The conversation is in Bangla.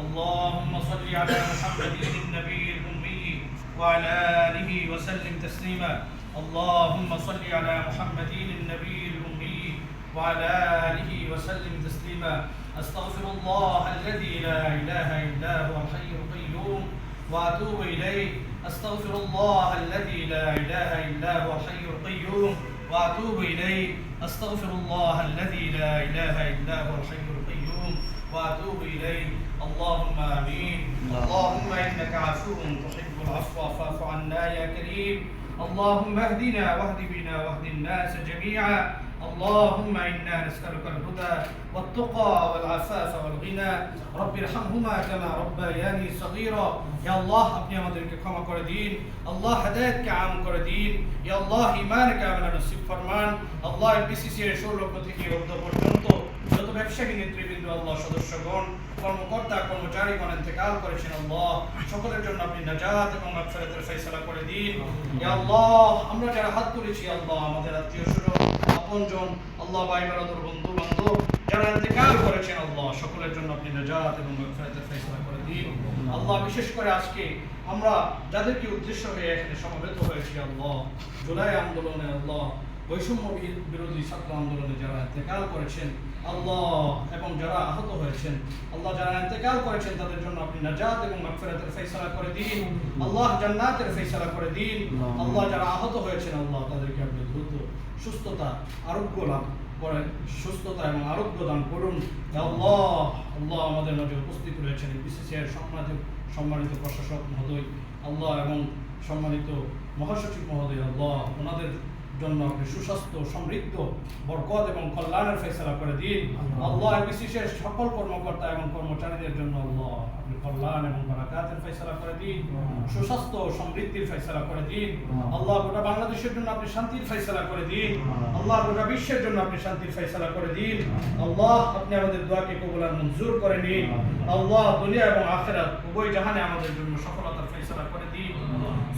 اللهم صل على محمد النبي الأمي وعلى آله وسلم تسليما. اللهم صل على محمد النبي الأمي وعلى آله وسلم تسليما. أستغفر الله الذي لا إله إلا هو الحي القيوم وأتوب إليه. أستغفر الله الذي لا إله إلا هو الحي القيوم وأتوب إليه. أستغفر الله الذي لا إله إلا هو الحي القيوم. وأتوب إليه اللهم آمين اللهم إنك عفو تحب العفو فاعف عنا يا كريم اللهم اهدنا واهد بنا واهد الناس جميعا اللهم إنا نسألك الهدى والتقى والعفاف والغنى رب ارحمهما كما ربياني صغيرا يا الله আপনি আমাদেরকে ক্ষমা করে দিন আল্লাহ হেদায়েতকে আম করে দিন ইয়া আল্লাহ ঈমানকে আমরা নসিব ফরমান আল্লাহ বিসিসি এর ষোলক্ষ থেকে অর্ধ পর্যন্ত যত ব্যবসায়ী নেতৃবৃন্দ আল্লাহ সদস্যগণ কর্মকর্তা কর্মচারী গণ ইন্তেকাল করেছেন আল্লাহ। সকলের জন্য আপনি নাজাত এবং মাগফিরাতের ফয়সালা করে দিন। ইয়া আল্লাহ আমরা যারা হাত তুলেছি আল্লাহ আমাদের আত্মীয় স্বজন আপনজন আল্লাহ ভাই বারাদর বন্ধু বান্ধব যারা ইন্তেকাল করেছেন আল্লাহ সকলের জন্য আপনি নাজাত এবং মাগফিরাতের ফয়সালা করে দিন। আল্লাহ বিশেষ করে আজকে আমরা যাদেরকে উদ্দেশ্য হয়ে এখানে সমবেত হয়েছি আল্লাহ জুলাই আন্দোলনে আল্লাহ বৈষম্য বিরোধী ছাত্র আন্দোলনে যারা ইন্তেকাল করেছেন আল্লাহ এবং যারা আহত হয়েছেন আল্লাহ যারা ইন্তেকাল করেছেন তাদের জন্য আপনি নাজাত এবং মাগফিরাতের ফয়সালা করে দিন। আল্লাহ জান্নাতের ফয়সালা করে দিন। আল্লাহ যারা আহত হয়েছেন আল্লাহ তাদেরকে আপনি দ্রুত সুস্থতা আরোগ্য লাভ করেন। সুস্থতা এবং আরোগ্য দান করুন। আল্লাহ আল্লাহ আমাদের মাঝে উপস্থিত রয়েছেন বিসিসিআই সম্মানিত সম্মানিত প্রশাসক মহোদয়। আল্লাহ এবং সম্মানিত মহাসচিব মহোদয় আল্লাহ ওনাদের জন্য আপনি সুস্বাস্থ্য সমৃদ্ধ বরকত এবং কল্যাণের ফেসলা করে দিন। আল্লাহ। বিশেষের সকল কর্মকর্তা এবং কর্মচারীদের জন্য আল্লাহ আপনি কল্যাণ এবং বরাকাতের ফেসলা করে দিন। সুস্বাস্থ্য সমৃদ্ধির ফেসলা করে দিন। আল্লাহ। গোটা বাংলাদেশের জন্য আপনি শান্তির ফেসলা করে দিন। আল্লাহ। গোটা বিশ্বের জন্য আপনি শান্তির ফেসলা করে দিন। আল্লাহ। আপনি আমাদের দোয়াকে মঞ্জুর করে নিন। আল্লাহ দুনিয়া এবং আখেরাত উভয় জাহানে আমাদের জন্য সফলতার ফেসলা করে দিন।